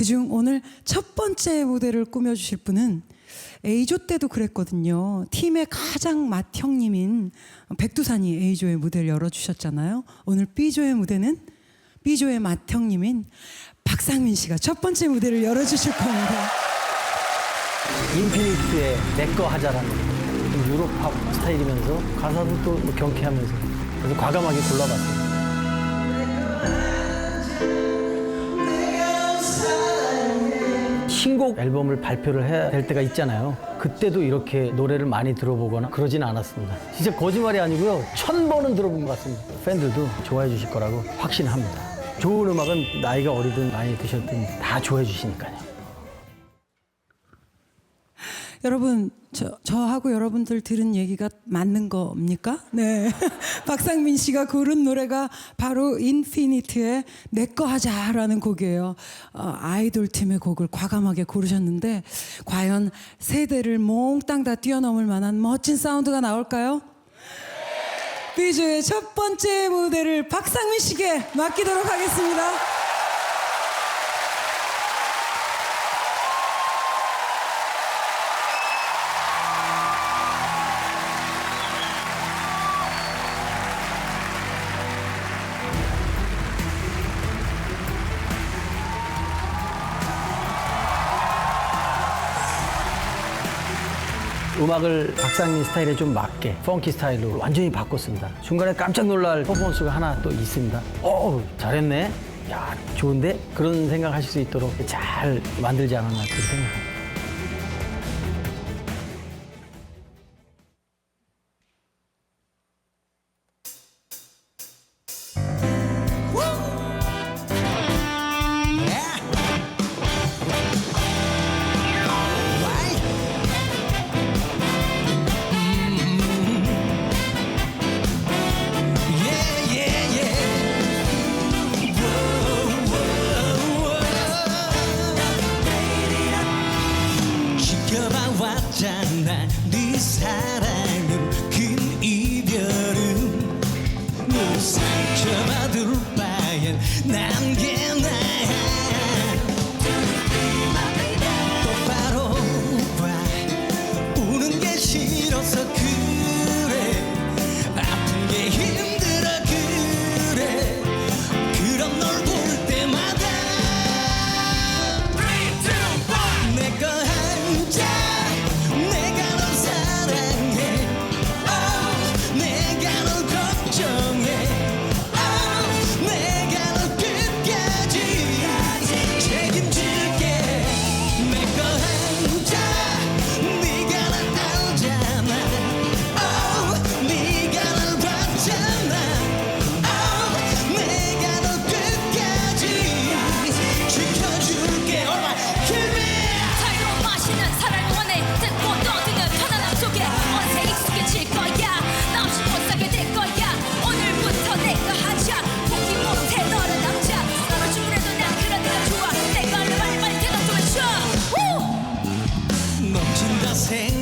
그중 오늘 첫 번째 무대를 꾸며주실 분은 A조 때도 그랬거든요. 팀의 가장 맏형님인 백두산이 A조의 무대를 열어주셨잖아요. 오늘 B조의 무대는 B조의 맏형님인 박상민 씨가 첫 번째 무대를 열어주실 겁니다. 인피니트의 내꺼 하자라는 좀 유로팝 스타일이면서 가사도 또뭐 경쾌하면서 그래서 과감하게 골라봤어요. 신곡 앨범을 발표를 해야 될 때가 있잖아요. 그때도 이렇게 노래를 많이 들어보거나 그러진 않았습니다. 진짜 거짓말이 아니고요. 천 번은 들어본 것 같습니다. 팬들도 좋아해 주실 거라고 확신합니다. 좋은 음악은 나이가 어리든 많이 드셨든 다 좋아해 주시니까요. 여러분, 저, 저하고 여러분들 들은 얘기가 맞는 겁니까? 네. 박상민 씨가 고른 노래가 바로 인피니트의 내꺼 하자라는 곡이에요. 어, 아이돌 팀의 곡을 과감하게 고르셨는데, 과연 세대를 몽땅 다 뛰어넘을 만한 멋진 사운드가 나올까요? 비주의 첫 번째 무대를 박상민 씨께 맡기도록 하겠습니다. 음악을 박상민 스타일에 좀 맞게 펑키 스타일로 완전히 바꿨습니다. 중간에 깜짝 놀랄 퍼포먼스가 하나 또 있습니다. 어 잘했네. 야 좋은데 그런 생각하실 수 있도록 잘 만들지 않았나 그렇게 생각합니다. sing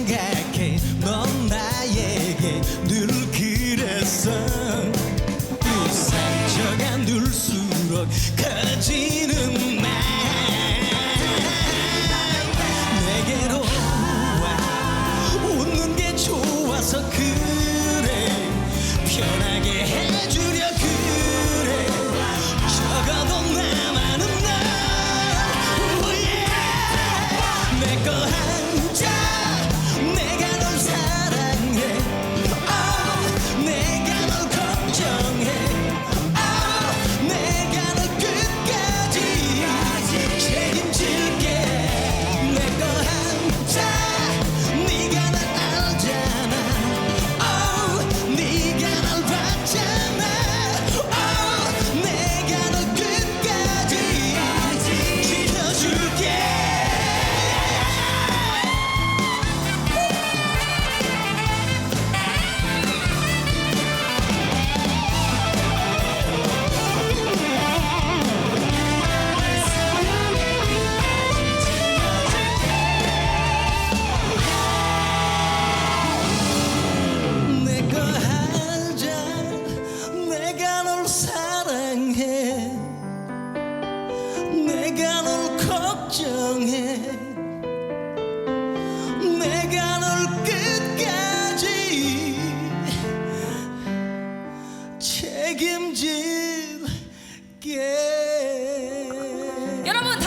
내가 널 걱정해. 내가 널 끝까지 책임질게. 여러분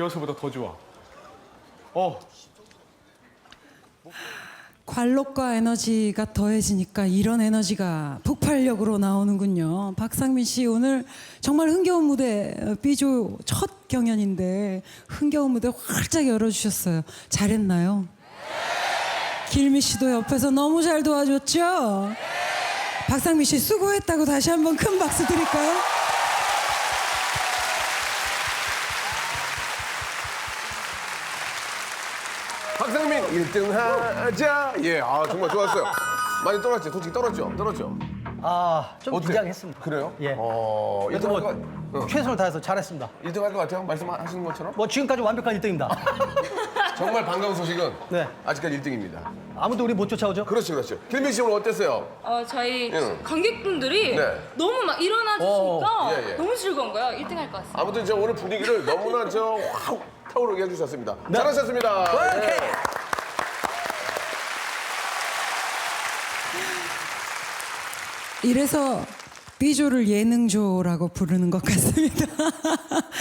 리허설보다 더 좋아. 어 관록과 에너지가 더해지니까 이런 에너지가 폭발력으로 나오는군요. 박상민 씨 오늘 정말 흥겨운 무대 어, B조 첫 경연인데 흥겨운 무대 활짝 열어주셨어요. 잘했나요? 길미 씨도 옆에서 너무 잘 도와줬죠? 박상민 씨 수고했다고 다시 한번 큰 박수 드릴까요? 박상민 1등 하자. 예, 아 정말 좋았어요. 많이 떨었죠. 솔직히 떨었죠. 떨었죠. 아, 좀 어떻게? 긴장했습니다. 그래요? 예. 어, 1등 그래도 뭐할 것, 어, 최선을 다해서 잘했습니다. 1등 할 것 같아요. 말씀하시는 것처럼. 뭐 지금까지 완벽한 1등입니다. 정말 반가운 소식은 네. 아직까지 1등입니다. 아무도 우리 못 쫓아오죠? 그렇죠, 그렇죠. 길민 씨 오늘 어땠어요? 어, 저희 응. 관객분들이 네. 너무 막 일어나 주시니까 어, 예, 예. 너무 즐거운 거예요. 1등 할 것 같습니다. 아무튼 저 오늘 분위기를 너무나 저확 타오르게 해주셨습니다. 잘하셨습니다. 오케이. 예. 이래서 B조를 예능조라고 부르는 것 같습니다.